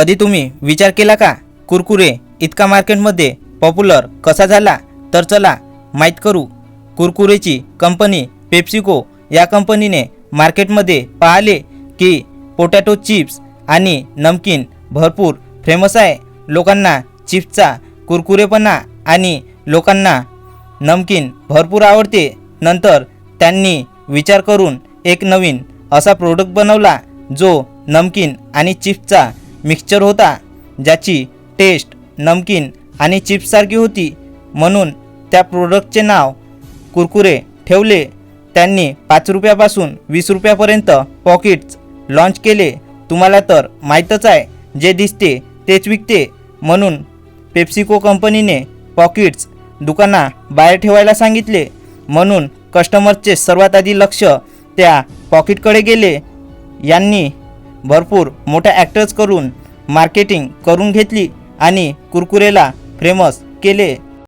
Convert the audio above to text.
कधी तुम्ही विचार केला का? कुरकुरे इतका मार्केटमध्ये पॉप्युलर कसा झाला? तर चला माहीत करू. कुरकुरेची कंपनी पेप्सिको या कंपनीने मार्केटमध्ये पाहिले की पोटॅटो चिप्स आणि नमकीन भरपूर फेमस आहे. लोकांना चिप्सचा कुरकुरेपणा आणि लोकांना नमकीन भरपूर आवडते. नंतर त्यांनी विचार करून एक नवीन असा प्रोडक्ट बनवला जो नमकीन आणि चिप्सचा मिक्सचर होता ज्याची टेस्ट नमकीन आणि चिप्ससारखी होती. म्हणून त्या प्रोडक्टचे नाव कुरकुरे ठेवले. त्यांनी पाच रुपयापासून वीस रुपयापर्यंत पॉकेट्स लॉन्च केले. तुम्हाला तर माहीतच आहे जे दिसते तेच विकते. म्हणून पेप्सिको कंपनीने पॉकेट्स दुकाना बाहेर ठेवायला सांगितले. म्हणून कस्टमरचे सर्वात आधी लक्ष त्या पॉकेटकडे गेले. यांनी भरपूर मोठ्या ॲक्टर्स करून मार्केटिंग करून घेतली आणि कुरकुरेला फेमस केले.